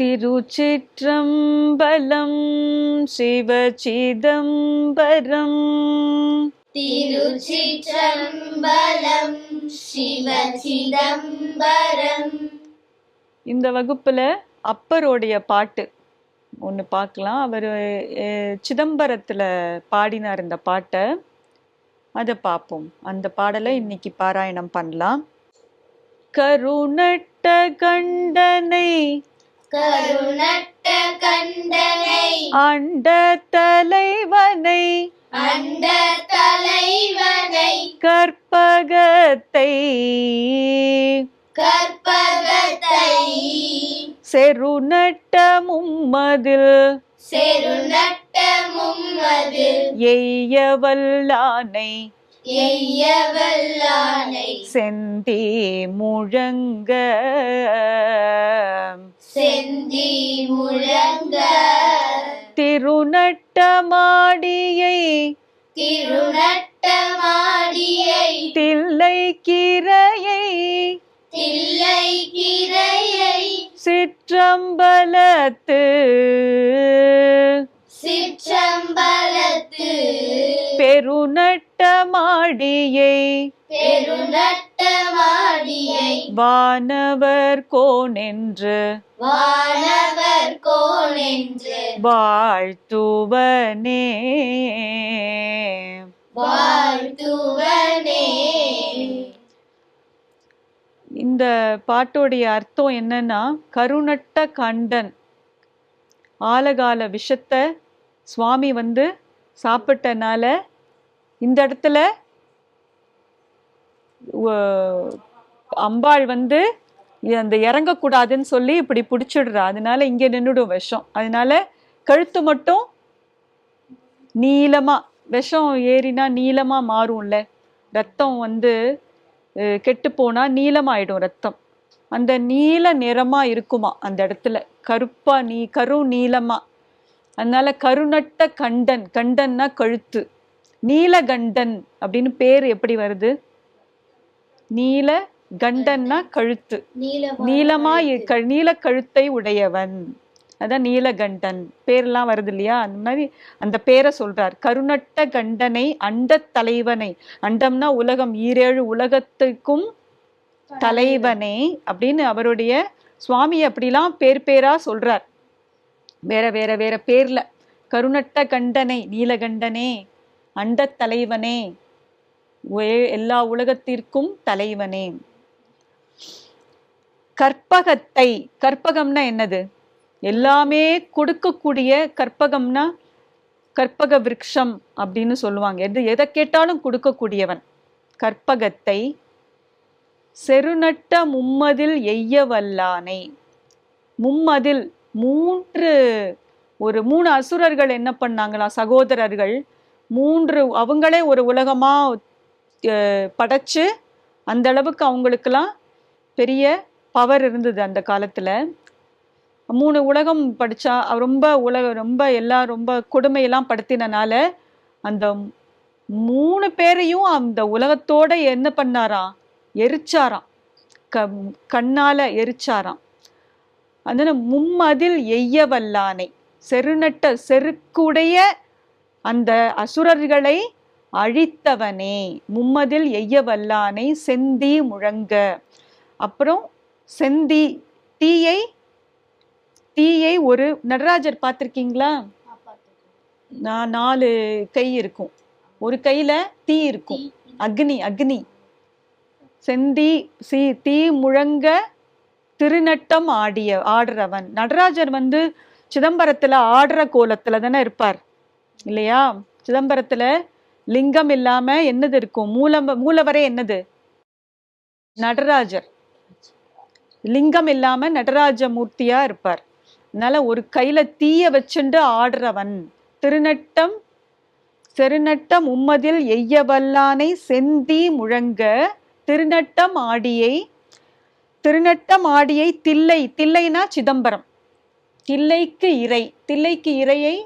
திருச்சிற்றம்பலம் சிவசிதம்பரம். திருச்சிற்றம்பலம் சிவசிதம்பரம். இந்த வகுப்புல அப்பரோடைய பாட்டு ஒன்று பார்க்கலாம் அவர் சிதம்பரத்துல பாடினார் இந்த பாட்டை. அதை பார்ப்போம் அந்த பாடலை இன்னைக்கு பாராயணம் பண்ணலாம். கருணட்ட கண்டனை கருணட்ட கண்டனை அண்ட தலைவனை அண்ட தலைவனை. கற்பகத்தை கற்பகத்தை. செருநட்ட மும்மதில் செருநட்ட மும்மதில் எய்யவல்லானை எய்யவல்லானை. செந்தி முழங்க செந்தி முழங்க. திருநட்ட மாடியை திருநட்ட மாடியை தில்லை கிரையை தில்லை கிரையை. சிற்றம்பலத்து சிற்றம்பலத்து. பெருநட்ட மாடியை பெருநட்ட மாடியை வானவர் வானவர் கோனென்று வாழ்த்துவனே. வாழ்த்துவனே. இந்த பாட்டோடைய அர்த்தம் என்னன்னா கருணட்ட கண்டன். ஆலகால விஷத்தை சுவாமி வந்து சாப்பிட்டனால இந்த இடத்துல அம்பாள் வந்து அந்த இறங்கக்கூடாதுன்னு சொல்லி இப்படி பிடிச்சிடுறா. அதனால இங்க நின்றுடும் விஷம். அதனால கழுத்து மட்டும் நீளமா விஷம் ஏறினா நீளமா மாறும்ல. ரத்தம் வந்து கெட்டு போனா நீளமாயிடும் ரத்தம். அந்த நீல நிறமா இருக்குமா அந்த இடத்துல. கருப்பா நீ கரு நீளமா. அதனால கருநட்ட கண்டன். கண்டன்னா கழுத்து. நீலகண்டன் அப்படின்னு பேர் எப்படி வருது? நீல கண்டன்னா கழுத்து. நீளமா நீல கழுத்தை உடையவன். அதான் நீலகண்டன் பேர்லாம் வருது இல்லையா? அந்த மாதிரி அந்த பேரை சொல்றார். கருணட்ட கண்டனை அண்டத் தலைவனை. அண்டம்னா உலகம் ஈரேழு உலகத்துக்கும் தலைவனே. அப்படின்னு அவருடைய சுவாமி அப்படிலாம் பேர் பேரா சொல்றார். வேற வேற வேற பேர்ல. கருணட்ட கண்டனை நீலகண்டனே அண்டத் தலைவனே ஒரே- எல்லா உலகத்திற்கும் தலைவனே. கற்பகத்தை கற்பகம்னா என்னது? எல்லாமே கொடுக்கக்கூடிய கற்பகம்னா கற்பக விரக்ஷம் அப்படின்னு சொல்லுவாங்க. எது எதை கேட்டாலும் கொடுக்கக்கூடியவன். கற்பகத்தை செருநட்ட மும்மதில் எய்ய வல்லானை மும்மதில் மூன்று ஒரு மூணு அசுரர்கள் என்ன பண்ணாங்களா? சகோதரர்கள் மூன்று அவங்களே ஒரு உலகமா படைச்சு அந்த அளவுக்கு அவங்களுக்கெல்லாம் பெரிய பவர் இருந்தது அந்த காலத்தில். மூணு உலகம் படித்தா ரொம்ப உலக ரொம்ப எல்லாம் ரொம்ப கொடுமையெல்லாம் படுத்தினனால அந்த மூணு பேரையும் அந்த உலகத்தோட என்ன பண்ணாராம்? எரிச்சாராம். க கண்ணால் எரிச்சாராம். அதனால மும்மதில் எய்ய வல்லானை செருநட்ட செருக்குடைய அந்த அசுரர்களை அழித்தவனே மும்மதில் எய்யவல்லானை செந்தி முழங்க. அப்புறம் செந்தி தீயை தீயை ஒரு நடராஜர் பார்த்துருக்கீங்களா? நான் நாலு கை இருக்கும். ஒரு கையில தீ இருக்கும். அக்னி அக்னி. செந்தி சி தீ முழங்க திருநட்டம் ஆடிய ஆடுறவன். நடராஜர் வந்து சிதம்பரத்துல ஆடுற கோலத்துல தானே இருப்பார். இல்லையா? சிதம்பரத்துல லிங்கம் இல்லாம என்னது இருக்கும்? மூலம் மூலவரே என்னது? நடராஜர். லிங்கம் இல்லாம நடராஜ மூர்த்தியா இருப்பார். அதனால ஒரு கையில தீய வச்சுண்டு ஆடுறவன். திருநட்டம் செருநட்டம் உம்மதில் எய்யவல்லானை செந்தி முழங்க திருநட்டம் ஆடியை திருநட்டம் ஆடியை தில்லை தில்லைனா சிதம்பரம். தில்லைக்கு இறை தில்லைக்கு இறையை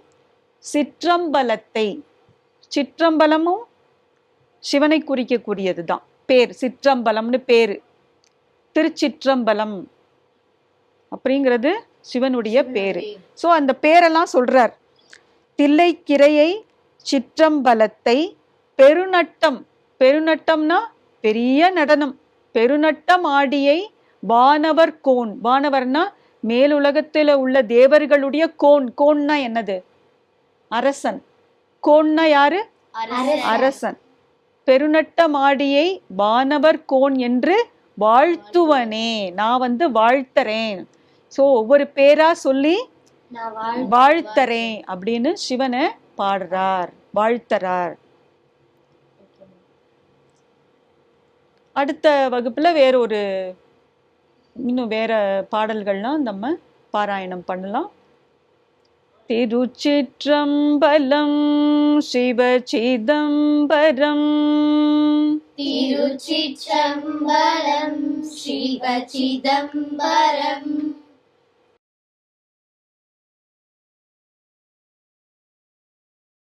சிற்றம்பலத்தை. சிற்றம்பலமும் சிவனை குறிக்கக்கூடியது தான் பேர் சிற்றம்பலம்னு பேரு. திருச்சிற்றம்பலம் அப்படிங்கிறது சிவனுடைய பேரு. ஸோ அந்த பேரெல்லாம் சொல்றார். தில்லைக்கிரையை சிற்றம்பலத்தை பெருநட்டம் பெருநட்டம்னா பெரிய நடனம் பெருநட்டம் ஆடியை வானவர் கோன். வானவர்னா மேலுலகத்துல உள்ள தேவர்களுடைய கோன். கோன்னா என்னது? அரசன். கோன்னா யாரு? அரசன். பெருநட்டமாடியை வானவர் கோன் என்று வாழ்த்துவனே. நான் வந்து வாழ்த்தறேன். சோ ஒவ்வொரு பேரா சொல்லி வாழ்த்தறேன் அப்படின்னு சிவனை பாடுறார் வாழ்த்தறார். அடுத்த வகுப்புல வேற ஒரு இன்னும் வேற பாடல்கள்லாம் நம்ம பாராயணம் பண்ணலாம். तिरुचित्रम्बलं शिवचिदम्बरम्। तिरुचित्रं शिवचिदम्बरम्।